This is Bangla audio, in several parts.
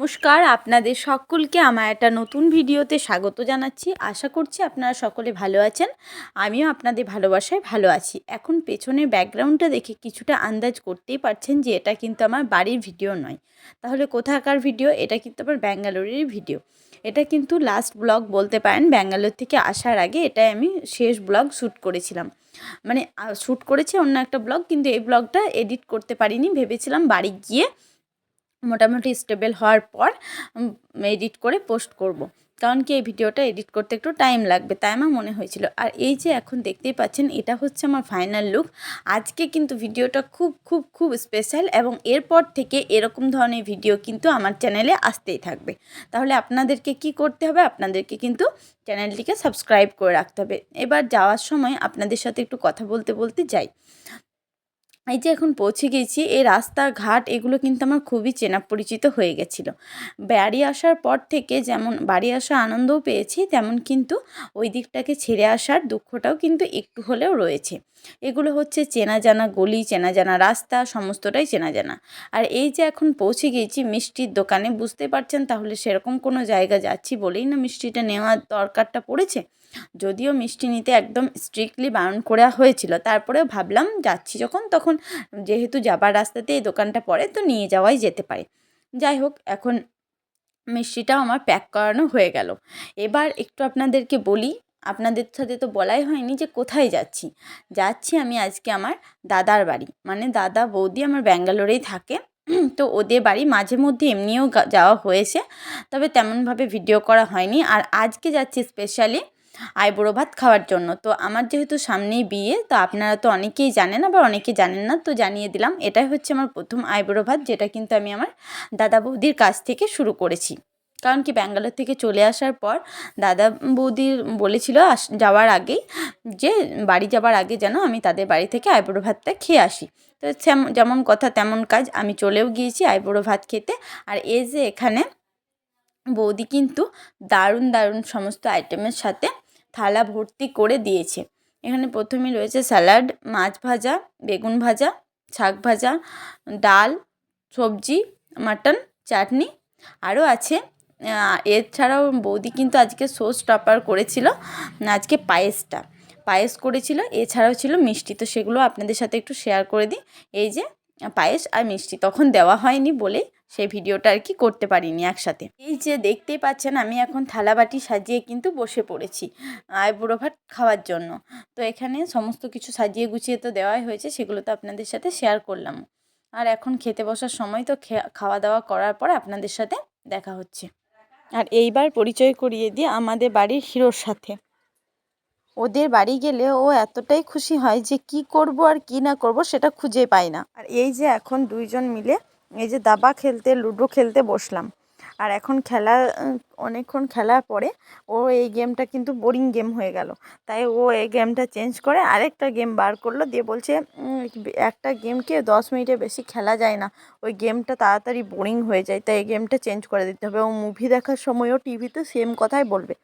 নমস্কার, আপনাদের সকলকে আমার একটা নতুন ভিডিওতে স্বাগত জানাচ্ছি। আশা করছি আপনারা সকলে ভালো আছেন। আমিও আপনাদের ভালোবাসায় ভালো আছি। এখন পেছনের ব্যাকগ্রাউন্ডটা দেখে কিছুটা আন্দাজ করতেই পারছেন যে এটা কিন্তু আমার বাড়ির ভিডিও নয়। তাহলে কোথাকার ভিডিও? এটা কিন্তু আমার ব্যাঙ্গালোরেরই ভিডিও। এটা কিন্তু লাস্ট ব্লগ বলতে পারেন, ব্যাঙ্গালোর থেকে আসার আগে এটাই আমি শেষ ব্লগ শ্যুট করেছিলাম। মানে শ্যুট করেছি অন্য একটা ব্লগ, কিন্তু এই ব্লগটা এডিট করতে পারিনি। ভেবেছিলাম বাড়ি গিয়ে মোটামুটি স্টেবল হওয়ার পর এডিট করে পোস্ট করব। কারণ কি এই ভিডিওটা এডিট করতে একটু টাইম লাগবে, তাই আমার মনে হয়েছিল। আর এই যে এখন দেখতেই পাচ্ছেন, এটা হচ্ছে আমার ফাইনাল লুক আজকে কিন্তু ভিডিওটা খুব খুব খুব স্পেশাল এবং এরপর থেকে এরকম ধরনের ভিডিও কিন্তু আমার চ্যানেলে আসতেই থাকবে। তাহলে আপনাদেরকে কি করতে হবে? আপনাদেরকে কিন্তু চ্যানেলটিকে সাবস্ক্রাইব করে রাখতে হবে। এবার যাওয়ার সময় আপনাদের সাথে একটু কথা বলতে বলতে যাই। এই যে এখন পৌঁছে গেছি, এই রাস্তাঘাট এগুলো কিন্তু আমার খুবই চেনা পরিচিত হয়ে গেছিল। বাড়ি আসার পর থেকে যেমন বাড়ি আসা আনন্দও পেয়েছি, তেমন কিন্তু ওই দিকটাকে ছেড়ে আসার দুঃখটাও কিন্তু একটু হলেও রয়েছে। এগুলো হচ্ছে চেনা জানা গলি, চেনা জানা রাস্তা, সমস্তটাই চেনা জানা। আর এই যে এখন পৌঁছে গিয়েছি মিষ্টির দোকানে, বুঝতে পারছেন তাহলে সেরকম কোনো জায়গা যাচ্ছি বলেই না মিষ্টিটা নেওয়ার দরকারটা পড়েছে? যদিও মিষ্টি নিতে একদম স্ট্রিক্টলি বারণ করা হয়েছিল, তারপরেও ভাবলাম যাচ্ছি যখন, তখন যেহেতু যাবার রাস্তাতে এই দোকানটা পড়ে, তো নিয়ে যাওয়াই যেতে পারে। যাই হোক, এখন মিষ্টিটাও আমার প্যাক করানো হয়ে গেল। এবার একটু আপনাদেরকে বলি, আপনাদের সাথে তো বলাই হয়নি যে কোথায় যাচ্ছি। যাচ্ছি আমি আজকে আমার দাদার বাড়ি। মানে দাদা বৌদি আমার ব্যাঙ্গালোরেই থাকে। তো ওদের বাড়ি মাঝে মধ্যে এমনিও যাওয়া হয়েছে। তবে তেমনভাবে ভিডিও করা হয়নি। আর আজকে যাচ্ছি স্পেশালি আইবুড়ো ভাত খাওয়ার জন্য। তো আমার যেহেতু সামনেই বিয়ে, তো আপনারা তো অনেকেই জানেন, আবার অনেকেই জানেন না, তো জানিয়ে দিলাম, এটাই হচ্ছে আমার প্রথম আইবুড়ো ভাত, যেটা কিন্তু আমি আমার দাদা বৌদির কাছ থেকে শুরু করেছি। কারণ কি, ব্যাঙ্গালোর থেকে চলে আসার পর দাদা বৌদির বলেছিল যাওয়ার আগেই যে, বাড়ি যাওয়ার আগে যেন আমি তাদের বাড়ি থেকে আইবুড়ো ভাতটা খেয়ে আসি। তো যেমন কথা তেমন কাজ, আমি চলেও গিয়েছি আইবুড়ো ভাত খেতে, আর এই যে এখানে বৌদি কিন্তু দারুণ দারুণ সমস্ত আইটেমের সাথে থালা ভর্তি করে দিয়েছে। এখানে প্রথমে রয়েছে স্যালাড, মাছ ভাজা, বেগুন ভাজা, শাক ভাজা, ডাল, সবজি, মাটন, চাটনি। আরও আছে এছাড়াও বৌদি কিন্তু আজকে সোস টপার করেছিল, আজকে পায়েসটা। পায়েস করেছিল, এছাড়াও ছিল মিষ্টি। তো সেগুলো আপনাদের সাথে একটু শেয়ার করে দিই। এই যে পায়েস আর মিষ্টি তখন দেওয়া হয়নি বলে সেই ভিডিওটা আর কি করতে পারিনি একসাথে। এই যে দেখতেই পাচ্ছেন আমি এখন থালাবাটি সাজিয়ে কিন্তু বসে পড়েছি আইবুড়ো ভাত খাওয়ার জন্য। তো এখানে সমস্ত কিছু সাজিয়ে গুছিয়ে তো দেওয়াই হয়েছে, সেগুলো তো আপনাদের সাথে শেয়ার করলাম। আর এখন খেতে বসার সময় তো খাওয়া দাওয়া করার পর আপনাদের সাথে দেখা হচ্ছে। আর এইবার পরিচয় করিয়ে দিয়ে আমাদের বাড়ির হিরোর সাথে। ওদের বাড়ি গেলে ও এতটাই খুশি হয় যে কি করব আর কি না করব সেটা খুঁজে পায় না। আর এই যে এখন দুইজন মিলে এই যে দাবা খেলতে, লুডো খেলতে বসলাম। আর এখন খেলা অনেকক্ষণ খেলার পরে ও এই গেমটা কিন্তু বোরিং গেম হয়ে গেল। তাই ও এই গেমটা চেঞ্জ করে আরেকটা গেম বার করল দিয়ে বলছে একটা গেমকে দশ মিনিটে বেশি খেলা যায় না। ওই গেমটা তাড়াতাড়ি বোরিং হয়ে যায়, তাই এই গেমটা চেঞ্জ করে দিতে হবে। ও মুভি দেখার সময়ও টিভিতে সেম কথাই বলবে।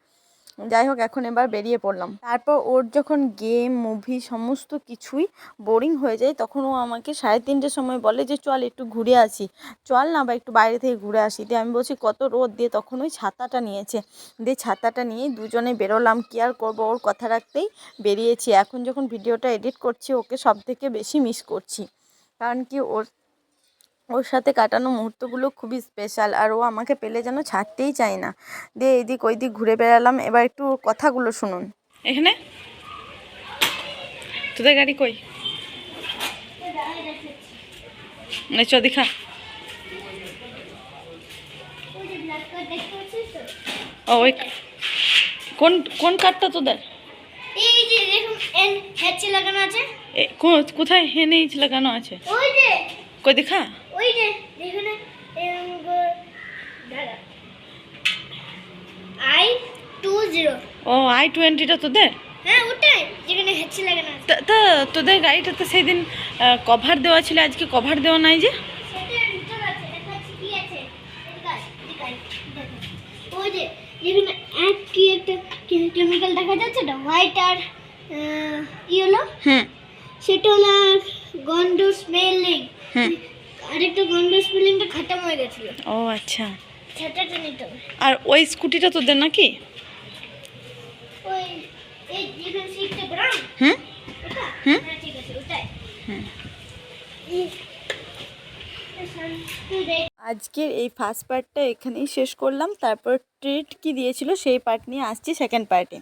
যাই হোক, এখন এবার বেরিয়ে পড়লাম। তারপর ওর যখন গেম মুভি সমস্ত কিছুই বোরিং হয়ে যায়, তখন ও আমাকে সাড়ে তিনটের সময় বলে যে, চল একটু ঘুরে আসি। চল না বা, একটু বাইরে থেকে ঘুরে আসি। দিয়ে আমি বলছি, কত রোদ! দিয়ে তখন ওই ছাতাটা নিয়েছে। দিয়ে ছাতাটা নিয়ে দুজনে বেরোলাম। কি আর করব? ওর কথা রাখতেই বেরিয়েছি। এখন যখন ভিডিওটা এডিট করছি, ওকে সব থেকে বেশি মিস করছি। কারণ কি, ওর ওর সাথে কাটানো মুহূর্তগুলো খুবই স্পেশাল আর ও আমাকে পেলে যেন ছাড়তেই চায় না। দিয়ে এদিক ওই দিক ঘুরে বেড়ালাম। এবার একটু কথাগুলো শুনুন। এখানে? তোদের গাড়ি কই? চ দেখা। ও ওই কোন কোন তোদের? এই যে দেখুন এন হ্যাচে লাগানো আছে। এ, কো- কোথায়? হেনে লাগানো আছে। ওই যে। কই দেখা? ওই যে দাঁড়া। আই টু জিরো ও আই টোয়েন্টিটা তোদের? হ্যাঁ ওটাই যেখানে লাগানো আছে তা- তা তোদের গাড়িটাতে সেদিন কভার দেওয়া ছিল আজকে কভার দেওয়া নাই যে? যেখানে এক কি একটা কেমিক্যাল দেখা। যাচ্ছে না হোয়াইট আর ইয়েলো হুম সেটা হলো গন্ধ স্মেলিং হুম আরেকটা স্মেলিংটা খতম হয়ে গেছিল। ও আচ্ছা। নিতে আর ওই স্কুটিটা তোদের নাকি? ওই এই যেখানে সিটটা ব্রাউন হুম? হুম? হ্যাঁ ঠিক আছে ওটাই। হুম। আজকের এই ফার্স্ট পার্টটা এখানেই শেষ করলাম। তারপর ট্রিট কি দিয়েছিল সেই পার্ট নিয়ে আসছি সেকেন্ড পার্টে